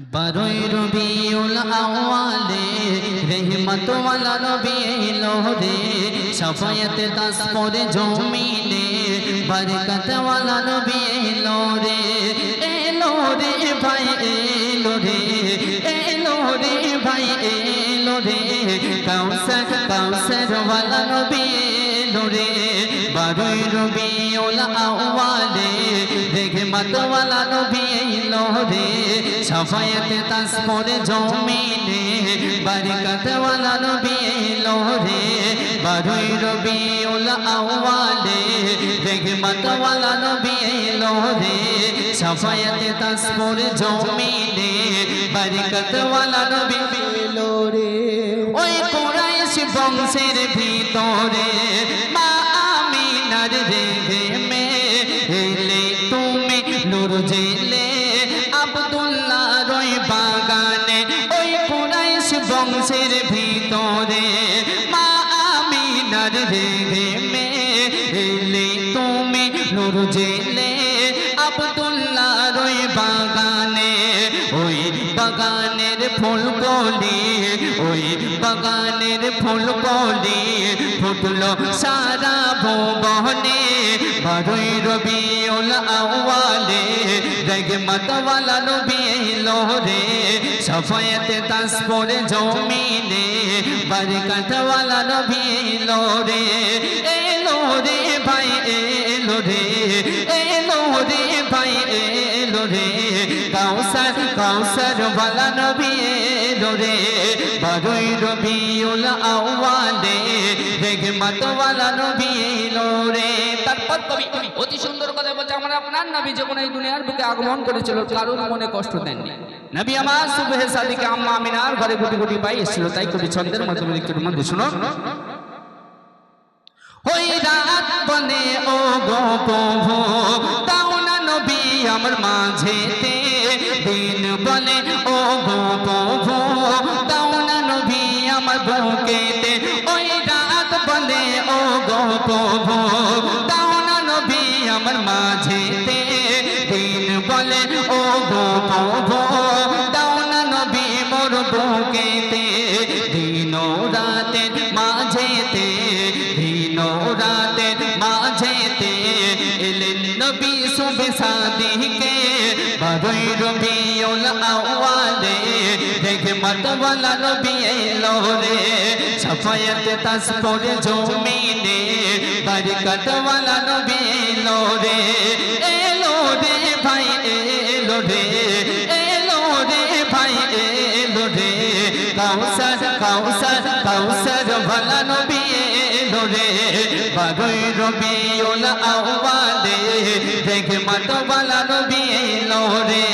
বারোই রবিউল আওয়ালে রহমত ওয়ালা নবী এলো রে। দাস পরে জমিনে বরকত ওয়ালা নবী এলো রে। এলো ভাই, এলো রে। এলো রে ভাই, এলো রে। কাউসার কাউসার ওয়ালা নবী এলো বারোই আওয়ালে ওয়ালা নবী এলো রে সফায়ত তাস পরে জমিনে, বরকত ওয়ালা নবী এলো রে বারোই রবিউল আওয়ালে রহমত ওয়ালা নবী এলো রে সফায়ত তাস পরে জমিনে, বরকত ওয়ালা নবী এলো রে ওই কোরাইশ বংশের ভিতরে বংশের ভিতরে মা আমিনার রেগে মে এলে তুমি নুর জেলে আবদুল্লাহ রই বাগানে, ওই বাগানের ফুল কলি ওই বাগানের ফুল কলি ফুটলো সারা ভুবনে, বারোই রবিউল আওয়ালে রহমত ওয়ালা নবী এলো রে, সফায়ত তাস পরে জমিনে বরকত ওয়ালা নবী এলো রে এলো রে ভাই, এলো রে এলো রে ভাই, এলো রে, কাউসার কাউসার ওয়ালা নবী এলো রে বারোই রবিউল আওয়ালে নবী এলো রে। তারপর কবি অতি সুন্দর কথা বলছে আমার আপনার নবী যখন এই দুনিয়ার বুকে আগমন করেছিল কারোর মনে কষ্ট দেননি? নবী আমার সুবহে সাদিকে আম্মা আমিনার ঘরে গুটি গুটি পাই এসেছিল তাই কবি ছন্দের মাধ্যমে মধ্যে শুনো। ওই রাত বলে ও গো প্রভু তাও না নবী আমার মাঝেতে দিন বলে, ও গো প্রভু তাও না নবী আমার বুকেতে। ওই রাত বলে, ও গো প্রভু মতওয়ালা নবী এলো রে সফায়ত তাস পরে জমিনে, বরকত ওয়ালা নবী এলো রে এলো রে ভাই এলো রে এলো রে ভাই এলো রে কাউসার কাউসার কাউসার ভালা নবী এলো রে বারোই রবিউল আওয়ালে দেখে মত ভালা নবী এলো রে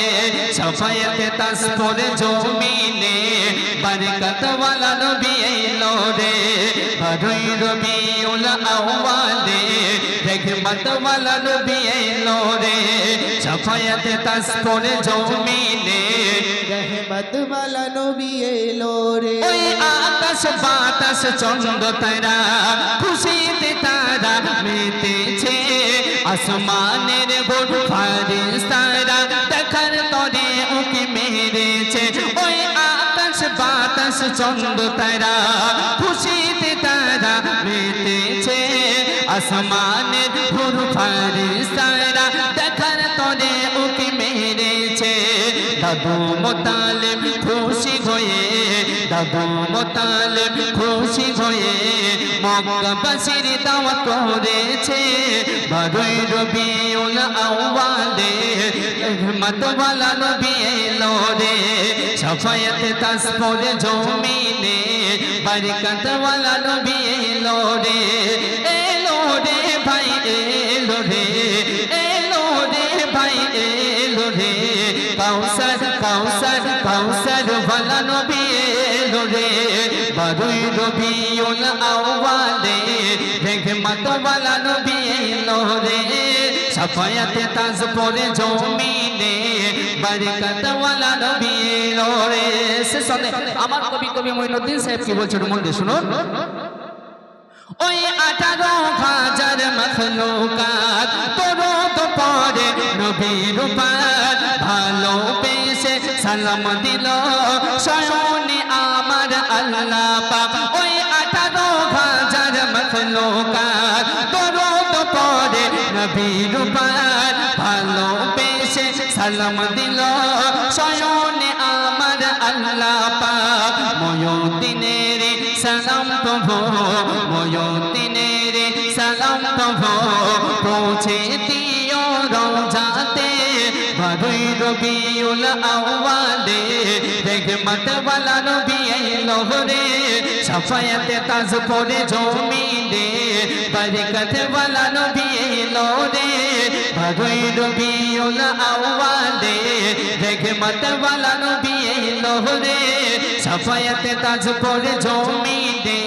সফায়ত তাস পরে জমিনে বরকত ওয়ালা নবী এলো রে বারোই রবিউল আওয়ালে দেখে মত ওয়ালা নবী এলো রে সফায়ত তাস পরে জমিনে রহমত নবী এলো ওই আকাশ বাতাস চন্দ্র তারা খুশিতে তারা মেতেছে আসমানের বোট ফারিস তারা দেখার তরে ওকে মেরেছে। ওই আকাশ বাতাস চন্দ্র তারা খুশিতে তারা মেতেছে। আসমানের বোট ফারিস তারা দেখার তরে ওকে মেরেছে। দাদু মোতালেব খুশি হয়ে, দাদু মোতালেব খুশি হয়ে মক্কাবাসীর দাওয়াত করেছে বারোই রবিউল আউয়ালে রহমত ওয়ালা নবী এলো রে। সফায়ত তাস জমিনে বরকত ওয়ালা নবী এলো রে। এলো রে ভাই, এলো রে। এলো রে ভাই, এলো রে। কাউসার কাউসার কাউসার ভালা নবী এলো রে। বারোই রবিউল আওয়ালে রহমত ওয়ালা নবী এলো রে সফায়ত তাজ পরে জমিনে, বরকত নবী এলো রে সে সনে আমার কবি কবি মঈনুদ্দিন সাহেব কি বলছে মন দিয়ে শুনো ওই আঠারো হাজার মখলুকাত তোর তো পরে নবীর পার ভালোবেসে সালাম দিল শয়নে নবীর উপর ভালোবেসে সালাম দিল। শয়নে আমার আল্লাহ পাক ময়দিনের সালাম প্রভু ময়দিনের সালাম প্রভু, পৌঁছে দিও রোজাতে বারুই রবিউল আওয়ালে রহমত ওয়ালা নবী এলো রে সাফায়াতে তাজ পরে জমিনে বরকত ওয়ালা নবী এলো রে বারুই রবিউল আওয়ালে রহমত ওয়ালা নবী এলো রে সাফায়াতে তাজ পরে জমিনে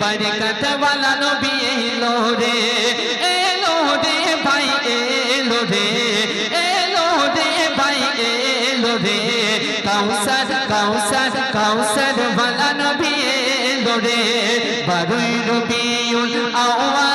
বরকত ওয়ালা নবী এলো রে রে বারুই রবিউল আওয়ালে